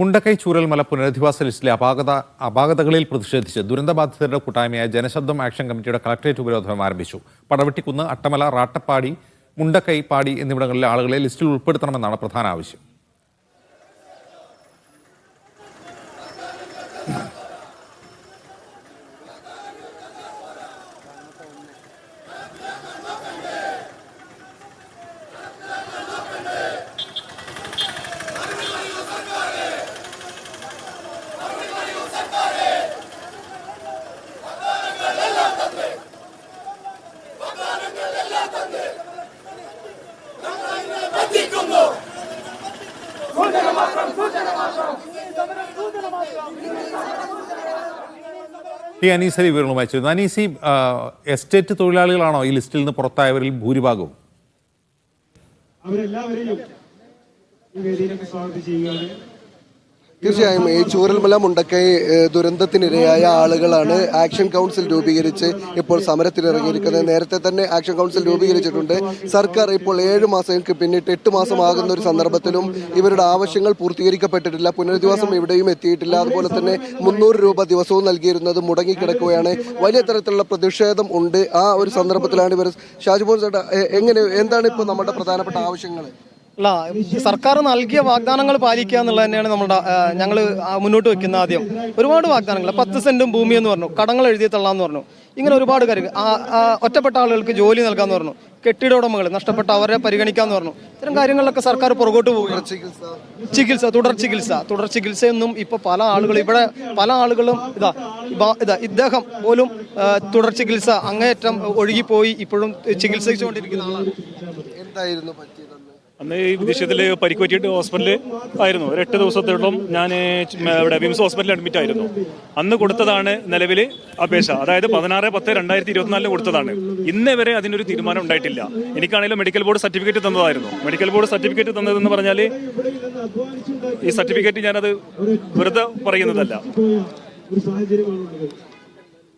മുണ്ടക്കൈ ചൂരൽമല പുനരധിവാസ ലിസ്റ്റിലെ അപാകത അപാകതകളിൽ പ്രതിഷേധിച്ച് ദുരന്തബാധിതരുടെ കൂട്ടായ്മയായ ജനശബ്ദം ആക്ഷൻ കമ്മിറ്റിയുടെ കളക്ടറേറ്റ് ഉപരോധം ആരംഭിച്ചു. പടവെട്ടിക്കുന്ന് അട്ടമല റാട്ടപ്പാടി മുണ്ടക്കൈ പാടി എന്നിവിടങ്ങളിലെ ആളുകളെ ലിസ്റ്റിൽ ഉൾപ്പെടുത്തണമെന്നാണ് പ്രധാന ആവശ്യം. ടി അനീസി വിവരങ്ങളുമായി ചേരുന്നു അനീസി എസ്റ്റേറ്റ് തൊഴിലാളികളാണോ ഈ ലിസ്റ്റിൽ നിന്ന് പുറത്തായവരിൽ ഭൂരിഭാഗവും? അവരെല്ലാവരെയും ഈ വേദിയിലേക്ക് സ്വാഗതം ചെയ്യുകയാണ്. തീർച്ചയായും ഈ ചൂരൽമല മുണ്ടക്കൈ ദുരന്തത്തിനിരയായ ആളുകളാണ് ആക്ഷൻ കൗൺസിൽ രൂപീകരിച്ച് ഇപ്പോൾ സമരത്തിനിറങ്ങിയിരിക്കുന്നത്. നേരത്തെ തന്നെ ആക്ഷൻ കൗൺസിൽ രൂപീകരിച്ചിട്ടുണ്ട്. സർക്കാർ ഇപ്പോൾ ഏഴ് മാസങ്ങൾക്ക് പിന്നിട്ട് എട്ട് മാസമാകുന്ന ഒരു സന്ദർഭത്തിലും ഇവരുടെ ആവശ്യങ്ങൾ പൂർത്തീകരിക്കപ്പെട്ടിട്ടില്ല. പുനരധിവാസം ഇവിടെയും എത്തിയിട്ടില്ല. അതുപോലെ തന്നെ മുന്നൂറ് രൂപ ദിവസവും നൽകിയിരുന്നത് മുടങ്ങിക്കിടക്കുകയാണ്. വലിയ തരത്തിലുള്ള പ്രതിഷേധം ഉണ്ട് ആ ഒരു സന്ദർഭത്തിലാണ് ഇവർ. ഷാജിബോൾ ചേട്ടാ എങ്ങനെ എന്താണ് ഇപ്പോൾ നമ്മുടെ പ്രധാനപ്പെട്ട ആവശ്യങ്ങൾ? അല്ല സർക്കാർ നൽകിയ വാഗ്ദാനങ്ങൾ പാലിക്കുക എന്നുള്ളത് തന്നെയാണ് നമ്മുടെ ഞങ്ങൾ മുന്നോട്ട് വെക്കുന്ന ആദ്യം. ഒരുപാട് വാഗ്ദാനങ്ങൾ. പത്ത് സെന്റും ഭൂമി എന്ന് പറഞ്ഞു കടങ്ങൾ എഴുതി തള്ളാന്ന് പറഞ്ഞു. ഇങ്ങനെ ഒരുപാട് കാര്യങ്ങൾ. ഒറ്റപ്പെട്ട ആളുകൾക്ക് ജോലി നൽകാന്ന് പറഞ്ഞു. കെട്ടിട ഉടമകൾ നഷ്ടപ്പെട്ട അവരെ പരിഗണിക്കാന്ന് പറഞ്ഞു. ഇത്തരം കാര്യങ്ങളിലൊക്കെ സർക്കാർ പുറകോട്ട് പോവുകയാണ്. ചികിത്സ തുടർ ചികിത്സ. തുടർ ചികിത്സയൊന്നും ഇപ്പൊ പല ആളുകൾ ഇവിടെ പല ആളുകളും ഇതാ ഇതാ ഇദ്ദേഹം പോലും തുടർ ചികിത്സ അങ്ങേയറ്റം ഒഴുകിപ്പോയി ഇപ്പോഴും ചികിത്സിച്ചുകൊണ്ടിരിക്കുന്ന ആളാണ്. എന്തായിരുന്നു പറ്റിയതെന്ന് അന്ന് ഈ വിദേശത്തിൽ പരിക്കുപറ്റിയിട്ട് ഹോസ്പിറ്റലിൽ ആയിരുന്നു. ഒരു എട്ട് ദിവസത്തോളം ഞാൻ ഇവിടെ വിംസ് ഹോസ്പിറ്റലിൽ അഡ്മിറ്റ് ആയിരുന്നു. അന്ന് കൊടുത്തതാണ് നിലവിൽ അപേക്ഷ. അതായത് പതിനാറ് പത്ത് രണ്ടായിരത്തി ഇരുപത്തിനാലിന് കൊടുത്തതാണ്. ഇന്നേ വരെ അതിനൊരു തീരുമാനം ഉണ്ടായിട്ടില്ല. എനിക്കാണെങ്കിലും മെഡിക്കൽ ബോർഡ് സർട്ടിഫിക്കറ്റ് തന്നതായിരുന്നു. മെഡിക്കൽ ബോർഡ് സർട്ടിഫിക്കറ്റ് തന്നതെന്ന് പറഞ്ഞാൽ ഈ സർട്ടിഫിക്കറ്റ് ഞാനത് വെറുതെ പറയുന്നതല്ല.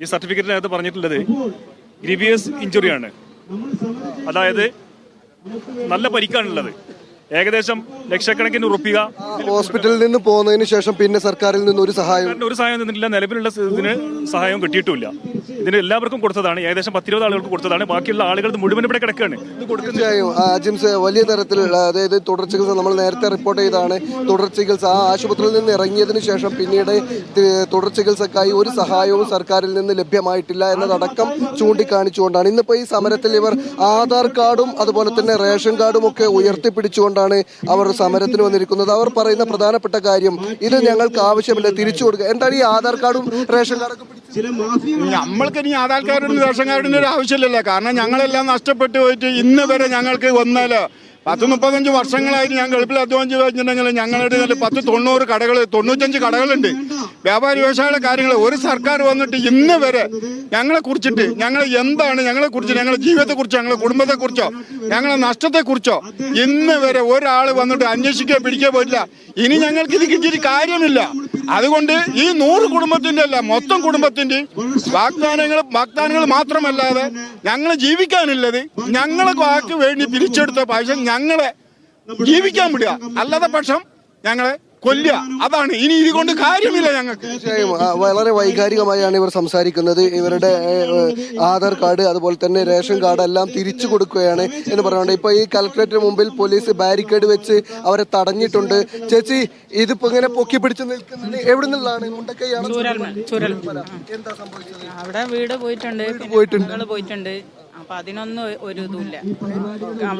ഈ സർട്ടിഫിക്കറ്റിനകത്ത് പറഞ്ഞിട്ടുള്ളത് ഗ്രീവിയസ് ഇഞ്ചുറിയാണ് അതായത് നല്ല പരിക്കാണുള്ളത്. ഏകദേശം ലക്ഷക്കണക്കിന് ഉറപ്പിക. ഹോസ്പിറ്റലിൽ നിന്ന് പോകുന്നതിന് ശേഷം പിന്നെ സർക്കാരിൽ നിന്ന് ഒരു സഹായം ഒരു സഹായം തന്നിട്ടില്ല. നിലവിലുള്ള ഇതിന് സഹായം കിട്ടിയിട്ടില്ല. ഇതിന് എല്ലാവർക്കും കൊടുത്തതാണ്. ഏകദേശം പത്തിരുപത് ആളുകൾക്ക് കൊടുത്തതാണ്. ബാക്കിയുള്ള ആളുകൾ മുഴുവൻ ഇവിടെ കിടക്കുകയാണ്. തീർച്ചയായും ജിംസ് വലിയ തരത്തിലുള്ള അതായത് തുടർ ചികിത്സ നമ്മൾ നേരത്തെ റിപ്പോർട്ട് ചെയ്താണ് തുടർ ചികിത്സ ആ ആശുപത്രിയിൽ നിന്ന് ഇറങ്ങിയതിനു ശേഷം പിന്നീട് തുടർ ചികിത്സക്കായി ഒരു സഹായവും സർക്കാരിൽ നിന്ന് ലഭ്യമായിട്ടില്ല എന്നതടക്കം ചൂണ്ടിക്കാണിച്ചുകൊണ്ടാണ്. ഇന്നിപ്പോൾ ഈ സമരത്തിൽ ഇവർ ആധാർ കാർഡും അതുപോലെ തന്നെ റേഷൻ കാർഡും ഒക്കെ ഉയർത്തിപ്പിടിച്ചുകൊണ്ടാണ് അവർ സമരത്തിന് വന്നിരിക്കുന്നത്. അവർ പറയുന്ന പ്രധാനപ്പെട്ട കാര്യം ഇത് ഞങ്ങൾക്ക് ആവശ്യമില്ല തിരിച്ചു കൊടുക്കുക. എന്താണ് ഈ ആധാർ കാർഡും റേഷൻ കാർഡൊക്കെ നമ്മൾക്ക് ഇനി ആധാർ കാർഡിന് റേഷൻ കാർഡിന് ഒരു ആവശ്യമില്ലല്ലോ. കാരണം ഞങ്ങളെല്ലാം നഷ്ടപ്പെട്ടു പോയിട്ട് ഇന്ന് വരെ ഞങ്ങൾക്ക് വന്നാലോ പത്ത് മുപ്പത്തഞ്ച് വർഷങ്ങളായിട്ട് ഞാൻ ഗൾഫിൽ അധ്വാനിച്ച് വെച്ചിട്ടുണ്ടെങ്കിൽ ഞങ്ങളുടെ ഇതിൽ പത്ത് തൊണ്ണൂറ് കടകൾ തൊണ്ണൂറ്റഞ്ച് കടകളുണ്ട്. വ്യാപാര വ്യവസായ കാര്യങ്ങൾ ഒരു സർക്കാർ വന്നിട്ട് ഇന്ന് വരെ ഞങ്ങളെ കുറിച്ചിട്ട് ഞങ്ങൾ എന്താണ് ഞങ്ങളെ കുറിച്ച് ഞങ്ങളുടെ ജീവിതത്തെ ജീവിതത്തെക്കുറിച്ചോ ഞങ്ങളുടെ കുടുംബത്തെ കുടുംബത്തെക്കുറിച്ചോ ഞങ്ങളുടെ നഷ്ടത്തെക്കുറിച്ചോ ഇന്ന് വരെ ഒരാൾ വന്നിട്ട് അന്വേഷിക്കുകയോ പിടിക്കുകയോ പോയില്ല ഇനി ഞങ്ങൾക്ക് ഇത് കിട്ടിയിട്ട് കാര്യമില്ല അതുകൊണ്ട് ഈ നൂറ് കുടുംബത്തിന്റെ അല്ല മൊത്തം കുടുംബത്തിന്റെ വാഗ്ദാനങ്ങൾ വാഗ്ദാനങ്ങൾ മാത്രമല്ലാതെ ഞങ്ങൾ ജീവിക്കാനുള്ളത് ഞങ്ങളെ വാക്ക് വേണ്ടി പിരിച്ചെടുത്ത പക്ഷം ഞങ്ങളെ ജീവിക്കാൻ വിടുക. അല്ലാതെ പക്ഷം ഞങ്ങളെ കൊല്ലുക. അതാണ്. ഇനി ഇതുകൊണ്ട് കാര്യമില്ല ഞങ്ങൾക്ക്. വളരെ വൈകാരികമായാണ് ഇവർ സംസാരിക്കുന്നത്. ഇവരുടെ ആധാർ കാർഡ് അതുപോലെ തന്നെ റേഷൻ കാർഡ് എല്ലാം തിരിച്ചു കൊടുക്കുകയാണ് എന്ന് പറയുന്നുണ്ട് ഇപ്പൊ ഈ കലക്ടറേറ്റിന് മുമ്പിൽ പോലീസ് ബാരിക്കേഡ് വെച്ച് അവരെ തടഞ്ഞിട്ടുണ്ട്. ചേച്ചി ഇതിപ്പോ ഇങ്ങനെ പൊക്കി പിടിച്ച് നിൽക്കുന്നത് എവിടെ നിന്നുള്ളതാണ് മുണ്ടക്കൈയാണ് അവിടെ വീട് പോയിട്ടുണ്ട്. പോയിട്ടുണ്ട്. അപ്പൊ അതിനൊന്നും ഒരു ഇതുമില്ല.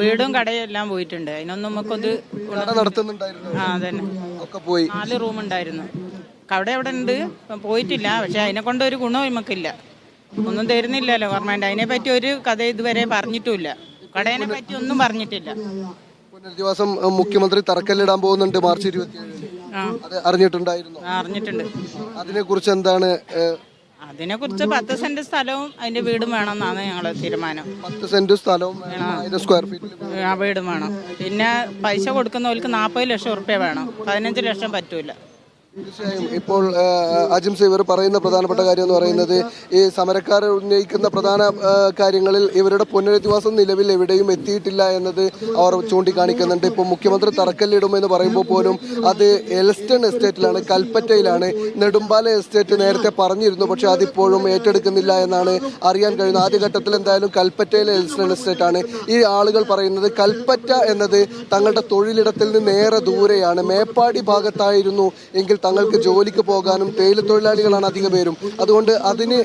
വീടും കടയും എല്ലാം പോയിട്ടുണ്ട്. അതിനൊന്നും നമുക്കൊത് നടത്തുന്നുണ്ടായിരുന്നു. ആ അതന്നെ. നാല് റൂം ഉണ്ടായിരുന്നു. അവിടെ അവിടെ ഉണ്ട്. പോയിട്ടില്ല. പക്ഷെ അതിനെ കൊണ്ട് ഒരു ഗുണവും നമുക്കില്ല. ഒന്നും തരുന്നില്ലല്ലോ ഗവൺമെന്റ്. അതിനെ പറ്റി ഒരു കഥ ഇതുവരെ പറഞ്ഞിട്ടുമില്ല. കടയെ പറ്റി ഒന്നും പറഞ്ഞിട്ടില്ല. പുനരധിവാസം മുഖ്യമന്ത്രി തറക്കല്ലിടാൻ പോകുന്നുണ്ട് മാർച്ച് ഇരുപത്തി അറിഞ്ഞിട്ടുണ്ടായിരുന്നു? അറിഞ്ഞിട്ടുണ്ട്. അതിനെ കുറിച്ച് എന്താണ് അതിനെ കുറിച്ച് പത്ത് സെന്റ് സ്ഥലവും അതിന്റെ വീടും വേണമെന്നാണ് ഞങ്ങളെ തീരുമാനം. പത്ത് സെന്റ് സ്ഥലവും സ്ക്വയർ ഫീറ്റ് വീടും വേണം. പിന്നെ പൈസ കൊടുക്കുന്നവർക്ക് നാൽപ്പത് ലക്ഷം ഉറുപ്പ്യ വേണം. പതിനഞ്ച് ലക്ഷം പറ്റൂല. തീർച്ചയായും. ഇപ്പോൾ അജിംസ് ഇവർ പറയുന്ന പ്രധാനപ്പെട്ട കാര്യം എന്ന് പറയുന്നത് ഈ സമരക്കാർ ഉന്നയിക്കുന്ന പ്രധാന കാര്യങ്ങളിൽ ഇവരുടെ പുനരധിവാസം നിലവിൽ എവിടെയും എത്തിയിട്ടില്ല എന്നത് അവർ ചൂണ്ടിക്കാണിക്കുന്നുണ്ട്. ഇപ്പോൾ മുഖ്യമന്ത്രി തറക്കല്ലിടുമെന്ന് പറയുമ്പോൾ പോലും അത് എൽസ്റ്റൺ എസ്റ്റേറ്റിലാണ് കൽപ്പറ്റയിലാണ്. നെടുമ്പാല എസ്റ്റേറ്റ് നേരത്തെ പറഞ്ഞിരുന്നു പക്ഷെ അതിപ്പോഴും ഏറ്റെടുക്കുന്നില്ല എന്നാണ് അറിയാൻ കഴിയുന്നത്. ആദ്യഘട്ടത്തിൽ എന്തായാലും കൽപ്പറ്റയിലെ എൽസ്റ്റൺ എസ്റ്റേറ്റ് ആണ് ഈ ആളുകൾ പറയുന്നത് കൽപ്പറ്റ എന്നത് തങ്ങളുടെ തൊഴിലിടത്തിൽ നിന്ന് ഏറെ ദൂരെയാണ്. മേപ്പാടി ഭാഗത്തായിരുന്നു എങ്കിൽ തങ്ങൾക്ക് ജോലിക്ക് പോകാനും തേയില തൊഴിലാളികളാണ് അധിക പേരും അതുകൊണ്ട് അതിന്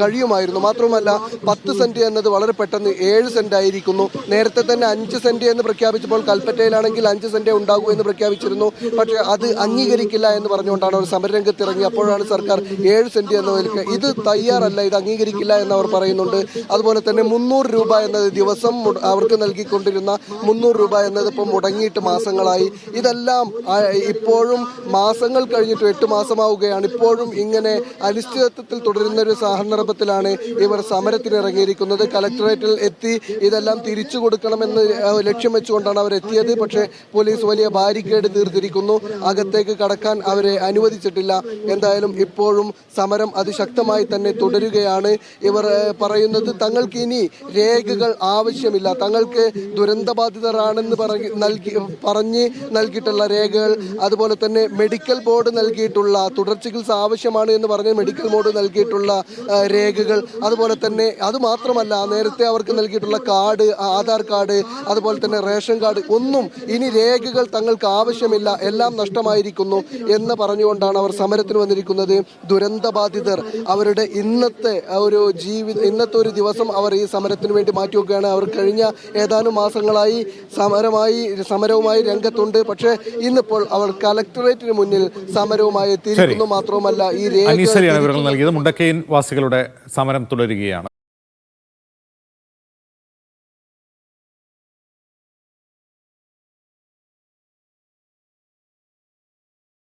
കഴിയുമായിരുന്നു. മാത്രമല്ല പത്ത് സെന്റ് എന്നത് വളരെ പെട്ടെന്ന് ഏഴ് സെന്റ് ആയിരിക്കുന്നു. നേരത്തെ തന്നെ അഞ്ച് സെന്റ് എന്ന് പ്രഖ്യാപിച്ചപ്പോൾ കൽപ്പറ്റയിലാണെങ്കിൽ അഞ്ച് സെന്റേ ഉണ്ടാകൂ എന്ന് പ്രഖ്യാപിച്ചിരുന്നു. പക്ഷേ അത് അംഗീകരിക്കില്ല എന്ന് പറഞ്ഞുകൊണ്ടാണ് അവർ സമരരംഗത്ത് ഇറങ്ങി അപ്പോഴാണ് സർക്കാർ ഏഴ് സെന്റ് എന്ന ഇത് തയ്യാറല്ല ഇത് അംഗീകരിക്കില്ല എന്ന് അവർ പറയുന്നുണ്ട്. അതുപോലെ തന്നെ മുന്നൂറ് രൂപ എന്നത് ദിവസം അവർക്ക് നൽകിക്കൊണ്ടിരുന്ന മുന്നൂറ് രൂപ എന്നത് ഇപ്പം മുടങ്ങിയിട്ട് മാസങ്ങളായി. ഇതെല്ലാം ഇപ്പോഴും മാസങ്ങൾ കഴിഞ്ഞിട്ട് എട്ട് മാസമാവുകയാണ്. ഇപ്പോഴും ഇങ്ങനെ അനിശ്ചിതത്വത്തിൽ തുടരുന്ന ഒരു സന്ദർഭത്തിലാണ് ഇവർ സമരത്തിനിറങ്ങിയിരിക്കുന്നത്. കലക്ടറേറ്റിൽ എത്തി ഇതെല്ലാം തിരിച്ചു കൊടുക്കണമെന്ന് ലക്ഷ്യം വെച്ചുകൊണ്ടാണ് അവർ എത്തിയത്. പക്ഷേ പോലീസ് വലിയ ബാരിക്കേഡ് തീർത്തിരിക്കുന്നു. അകത്തേക്ക് കടക്കാൻ അവരെ അനുവദിച്ചിട്ടില്ല. എന്തായാലും ഇപ്പോഴും സമരം അതിശക്തമായി തന്നെ തുടരുകയാണ്. ഇവർ പറയുന്നത് തങ്ങൾക്ക് ഇനി രേഖകൾ ആവശ്യമില്ല. തങ്ങൾക്ക് ദുരന്തബാധിതരാണെന്ന് പറഞ്ഞ് നൽകി പറഞ്ഞ് നൽകിയിട്ടുള്ള രേഖകൾ അതുപോലെ തന്നെ മെഡിക്കൽ ബോർഡ് നൽകിയിട്ടുള്ള തുടർ ചികിത്സ ആവശ്യമാണ് എന്ന് പറഞ്ഞ് മെഡിക്കൽ ബോർഡ് നൽകിയിട്ടുള്ള രേഖകൾ അതുപോലെ തന്നെ അതുമാത്രമല്ല നേരത്തെ അവർക്ക് നൽകിയിട്ടുള്ള കാർഡ് ആധാർ കാർഡ് അതുപോലെ തന്നെ റേഷൻ കാർഡ് ഒന്നും ഇനി രേഖകൾ തങ്ങൾക്ക് ആവശ്യമില്ല എല്ലാം നഷ്ടമായിരിക്കുന്നു എന്ന് പറഞ്ഞുകൊണ്ടാണ് അവർ സമരത്തിന് വന്നിരിക്കുന്നത്. ദുരന്തബാധിതർ അവരുടെ ഇന്നത്തെ ഒരു ജീവിത ഇന്നത്തെ ഒരു ദിവസം അവർ ഈ സമരത്തിന് വേണ്ടി മാറ്റിവെക്കുകയാണ്. അവർ കഴിഞ്ഞ ഏതാനും മാസങ്ങളായി സമരമായി സമരവുമായി രംഗത്തുണ്ട്. പക്ഷേ ഇന്നിപ്പോൾ അവർ കലക്ടറേറ്റിന് മുന്നിൽ സമരവുമായി എത്തിയിരിക്കുന്നു. മാത്രവുമല്ല ഈ രേഖ നൽകിയത്. മുണ്ടക്കൈൻ വാസികളുടെ സമരം തുടരുകയാണ്.